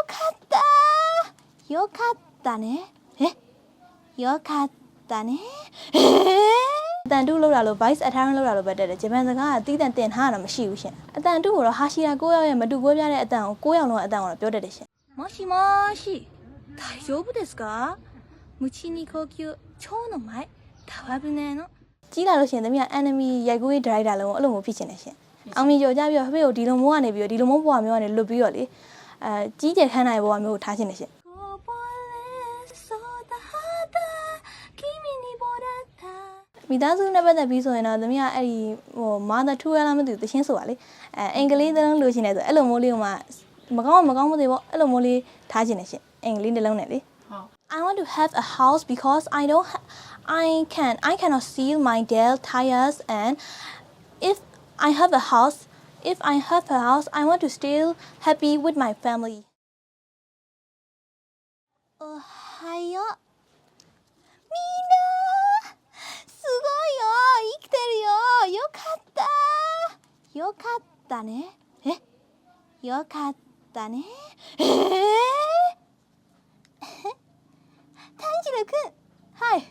かったよかったねえよかったねえအတန်တူလောက်တာလို့ voice attachment လောက်တာလို့ပဲတက်တယ်ဂျပန်စကားကတီးတန်တင်ထားတာမရှိဘူးရှင်အတန်တူကိုတော့ဟာရှီယာ9ယောက်ရဲ့မတူကွဲပြားတဲ့အတန်ကို9ယောက်လုံးအတန်ကိုတော့ပြောတတ်တယ်ရှင်もしもし大丈夫ですか無知に高級超の前タワ船のကြီးလာလို့ရှင်သမီးက enemy ရိုက်ကူးရေး driver လုံးကိုအဲ့လိုမျိုးဖြစ်ချင်တယ်ရှင်အောင်မြင်ကြော်ကြပြီးတော့ဟဖေကိုဒီလိုမျိုးကနေပြီးတော့ဒီလိုမျိုးဘဝမျိုးကနေလွတ်ပြီးတော့လေ အဲကြီးကျယ်ခမ်းနိုင်ဘဝမျိုးကိုထားချင်တယ်ရှင်မိသားစုနဲ့ပတ်သက်ပြီးဆိုရင်တော့သမီးကအဲ့ဒီဟို mother to ရလားမသိဘူးတချင်းဆိုတာလေအဲအင်္ဂလိပ်သလုံးလိုချင်တယ်ဆိုအဲ့လိုမျိုးလေးကိုမှမကောင်းမကောင်းမသိဘူးအဲ့လိုမျိုးလေးထားချင်တယ်ရှင်အင်္ဂလိပ်တစ်လုံးနဲ့လေဟုတ် I want to have a house because I don't ha- I can I cannot seal my dead tires and if I have a house If I have a house, I want to still happy with my family. おはよう。みんなすごいよ生きてるよよかったよかったね。え？よかったね。え？ー、炭治郎くんはい。よ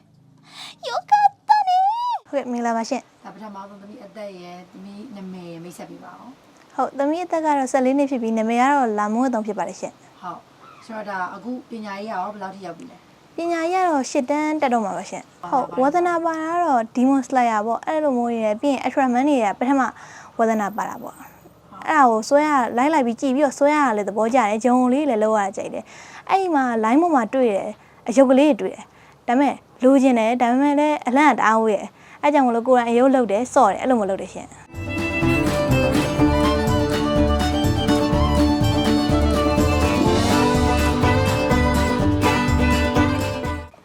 かったね。 ထမဆုံးသမီးအသက်ရယ်သမီးနာမည်ရယ်မိတ်ဆက်ပြပါအောင်ဟုတ်သမီးအသက်ကတော့14နှစ်ဖြစ်ပြီးနာမည်ကတော့လာမုန်းအတုံးဖြစ်ပါတယ်ရှင်ဟုတ်ဆိုတော့ဒါအခုပညာရေးရောဘယ်လောက်ထိရောက်ပြီလဲပညာရေးကတော့ရှစ်တန်းတက်တော့မှာပါရှင်ဟုဟုတ်တ်ဝါသနာပါတာကတော့ Demon Slayer ပေါ့အဲ့လိုမျိုးတွေရယ်ပြီးရင် Ultraman တွေရယ်ပထမဝါသနာပါတာပေါ့အဲ့ဒါကိုဆွဲရလိုက်လိုက်ပြီးကြည့်ပြီးတော့ဆွဲရတာလည်းသဘောကျတယ်ဂျုံလေးလည်းလောက်ရကြိုက်တယ်အဲ့ဒီမှာ line ပေါ်မှာတွေ့တယ်အယုတ်ကလေးတွေတွေ့တယ်ဒါပေမဲ့လိုချင်တယ်ဒါပေမဲ့လည်းအလန့်တအားဝေးရယ် အဲ့ကြောင့်မလို့ကိုယ်တိုင်အယုတ်လောက်တယ်စော့တယ်အဲ့လိုမလုပ်တယ်ရှင်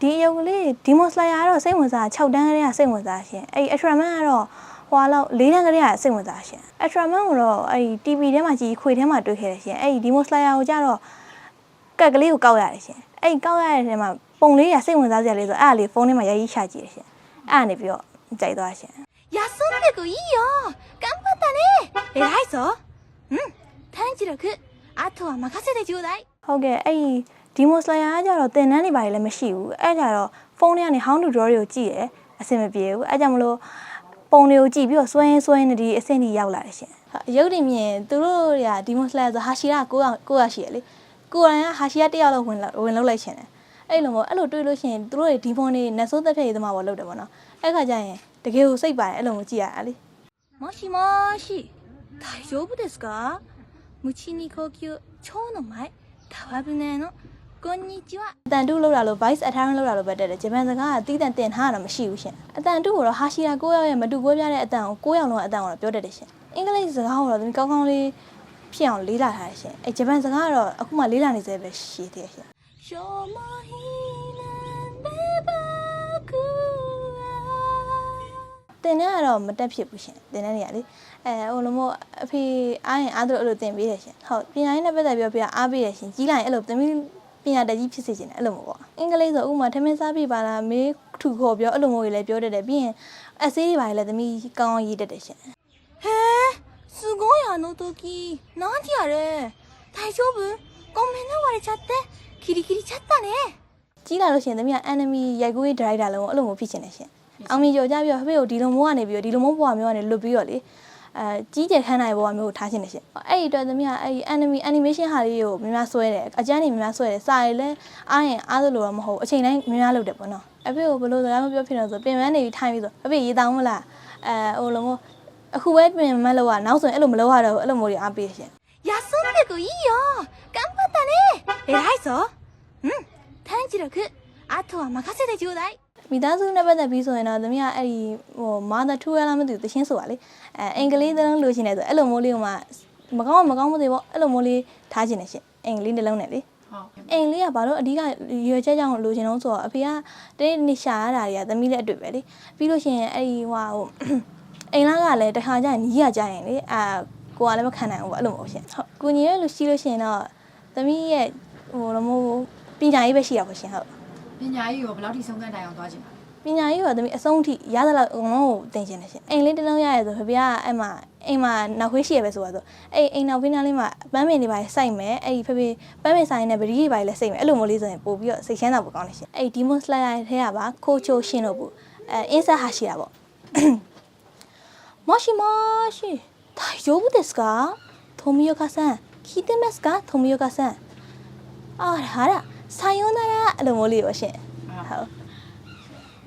ဒီအယုတ်ကလေးဒီမိုစလာယာကတော့စိတ်ဝင်စား6တန်းကလေးကစိတ်ဝင်စားရှင်အဲ့ဒီ Ultraman ကတော့ဟွာလောက်၄တန်းကလေးကစိတ်ဝင်စားရှင် Ultraman ကိုတော့အဲ့ဒီ TV ထဲမှာကြည့်ခွေထဲမှာတွေ့ခဲ့တယ်ရှင်အဲ့ဒီဒီမိုစလာယာကိုကြတော့ကက်ကလေးကိုကောက်ရတယ်ရှင်အဲ့ဒီကောက်ရတဲ့ထဲမှာပုံလေးကစိတ်ဝင်စားစရာလေးဆိုအဲ့ဒါလေးဖုန်းထဲမှာရိုက်ရေးချကြည့်တယ်ရှင်အဲ့ဒါနေပြီးတော့ ကြိုက်သွားရှင်休んでくいいよ頑張ったね偉いぞうん炭治郎くんあとは任せてちょうだいဟုတ်ကဲ့အဲ့ဒီဒီမိုစလာယာကကြတော့တင်တန်းနေပါလေလည်းမရှိဘူးအဲ့ကြတော့ဖုန်းထဲကနေ how to draw တွေကိုကြည့်တယ်အဆင်မပြေဘူးအဲ့ကြောင့်မလို့ပုံတွေကိုကြည့်ပြီးတော့စွဲရင်စွဲရင်ဒီအဆင့်ကြီးရောက်လာတယ်ရှင်ရုပ်တင်မြင်သူတို့တွေကဒီမိုစလာယာဆိုဟာရှီရာ9ယောက်9ယောက်ရှိရလေကိုယ်တိုင်ကဟာရှီရာ1ယောက်လောက်ဝင်လောက်ဝင်လောက်လိုက်ရှင်တယ် အဲ့လိုမျိုးအဲ့လိုတွေးလို့ရှိရင်သူတို့တွေဒီဖုန်းတွေနတ်ဆိုးသက်ဖြတ်ရေးသမားပေါ်လုပ်တယ်ပေါ့နော်အဲ့ခါကျရင်တကယ်ကိုစိတ်ပါတယ်အဲ့လိုမျိုးကြည့်ရတာလေもしもし大丈夫ですか無知に高級蝶の前タワ船のこんにちはအတန်တူလောက်တာလို့ voice attachment လောက်တာလို့ပဲတက်တယ်ဂျပန်စကားကတီးတန်တင်ထားတာမရှိဘူးရှင်အတန်တူကိုတော့ဟာရှီယာ9ယောက်ရဲ့မတူကွဲပြားတဲ့အတန်ကို9ယောက်လုံးအတန်ကိုတော့ပြောတတ်တယ်ရှင်အင်္ဂလိပ်စကားကိုတော့သူကောင်းကောင်းလေးဖြစ်အောင်လေးလာထားတယ်ရှင်အဲဂျပန်စကားကတော့အခုမှလေးလာနေသေးပဲရှိသေးတယ်ရှင်ရှောမဟီ ီ တင်တဲ့ကတော့မတက်ဖြစ်ဘူးရှင်တင်တဲ့နေရာလေအဲဟိုလိုမျိုးအဖေအားရင်အားတို့အဲ့လိုတင်ပေးတယ်ရှင်ဟုတ်ပညာရေးနဲ့ပတ်သက်ပြီးတော့ပြအားပေးတယ်ရှင်ကြီးလိုက်ရင်အဲ့လိုသမီးပညာတတ်ကြီးဖြစ်စေချင်တယ်အဲ့လိုမျိုးပေါ့အင်္ဂလိပ်ဆိုဥပမာထမင်းစားပြပါလားမေးထူခေါ်ပြောအဲ့လိုမျိုးတွေလည်းပြောတတ်တယ်ပြီးရင်အဆေးတွေပါလည်းသမီးကောင်းကောင်းရေးတတ်တယ်ရှင်ဟဲすごいあの時何あれ大丈夫ごめんね割れちゃってキリキリちゃったねကြီးလာလို့ရှင်သမီးက enemy ရိုက်ကူးရေး driver လုံးကိုအဲ့လိုမျိုးဖြစ်ချင်တယ်ရှင် အောင်မြင်ကြော်ကြပြီးတော့ဟဖေကိုဒီလိုမျိုးကနေပြီးတော့ဒီလိုမျိုးဘဝမျိုးကနေလွတ်ပြီးတော့လေအဲကြီးကျယ်ခမ်းနိုင်ဘဝမျိုးကိုထားချင်တယ်ရှင်အဲ့ဒီအတွက်သမီးကအဲ့ဒီ enemy animation ဟာလေးကိုများများဆွဲတယ်အကျန်းနေများများဆွဲတယ်စာရည်လဲအားရင်အားသလိုတော့မဟုတ်အချိန်တိုင်းများများလုပ်တယ်ပေါ့နော်အဖေကိုဘယ်လိုစကားမပြောဖြစ်လို့ဆိုပြင်ပန်းနေပြီးထိုင်ပြီးဆိုအဖေရေးတောင်းမလားအဲဟိုလိုမျိုးအခုပဲပြင်မလို့ကနောက်ဆိုရင်အဲ့လိုမလုပ်ရတော့ဘူးအဲ့လိုမျိုးတွေအားပေးရှင်休んでくいいよ頑張ったね偉いぞうん炭治郎くんあとは任せてちょうだい မိသားစုနဲ့ပတ်သက်ပြီးဆိုရင်တော့သမီးကအဲ့ဒီဟို mother to ရလားမသိဘူးတချင်းဆိုတာလေအဲအင်္ဂလိပ်သလုံးလိုချင်တယ်ဆိုအဲ့လိုမျိုးလေးကိုမှမကောင်းမကောင်းမသိဘူးအဲ့လိုမျိုးလေးထားချင်တယ်ရှင်အင်္ဂလိပ်နှလုံးနဲ့လေဟုတ်အင်္ဂလိပ်ကဘာလို့အဓိကရွယ်ချက်ကြောင့်လိုချင်တော့ဆိုတော့အဖေကတနေ့နေ့ရှာရတာတွေကသမီးလည်းအတွေ့ပဲလေပြီးလို့ရှိရင်အဲ့ဒီဟိုဟိုအိမ်လာကလည်းတခါကျရင်ညီးရကြရင်လေအာကိုကလည်းမခံနိုင်ဘူးပေါ့အဲ့လိုမျိုးရှင်ဟုတ်ကိုညီရဲ့လို့ရှိလို့ရှိရင်တော့သမီးရဲ့ဟိုလိုမျိုးပညာရေးပဲရှိရပါရှင်ဟုတ် ပညာရေးရောဘယ်လောက်ထိဆုံးခန်းတိုင်အောင်သွားချင်ပါလဲ ပညာရေးကသမီးအဆုံးထိရသလောက်အကုန်လုံးကိုသင်ချင်တယ်ရှင်အိမ်လေးတစ်လုံးရရဲဆိုဖေဖေကအဲ့မှာအိမ်မှာနောက်ခွေးရှိရပဲဆိုတော့အဲ့အိမ်နောက်ဖေးနားလေးမှာပန်းပင်တွေပါစိုက်မယ်အဲ့ဖေဖေပန်းပင်ဆိုင်နဲ့ဗတိတွေပါလည်းစိတ်မယ်အဲ့လိုမျိုးလေးဆိုရင်ပို့ပြီးတော့စိတ်ချမ်းသာဖို့ကောင်းတယ်ရှင်အဲ့ဒီမွတ်စလိုက်ရတဲ့ကပါခိုချိုရှင်းလို့ဘူးအဲအင်းဆက်ဟာရှိတာပေါ့ もしもし大丈夫ですか富岡さん聞いてますか富岡さんあらあら さようならအဲ့လိုမျိုးလေးပါရှင်ဟုတ်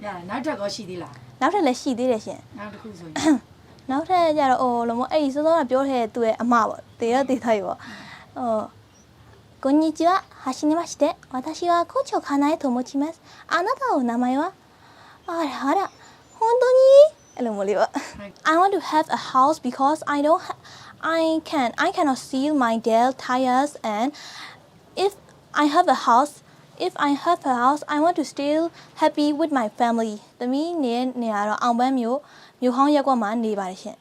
ရနောက်တစ်ခေါက်ရှိသေးလား နောက်ထပ်လည်းရှိသေးတယ်ရှင် နောက်တစ်ခုဆိုရင် နောက်ထပ်ကျတော့အော်လို့မအဲ့ဒီစောစောကပြောခဲ့တဲ့သူရဲ့အမပေါ့တေရတေထားရပေါ့ဟိုこんにちははじめまして私はコチョカナエと申しますあなたの名前はあらあら本当にအဲ့လိုမျိုးလေးပေါ့ I want to have a house because I don't ha- I can I cannot see my dad tires and if I have a house if I have a house I want to still happy with my family တမီးနေနေရတော့အောင်ပန်းမျိုးမျိုးဟောင်းရက်ကွက်မှာနေပါတယ်ရှင်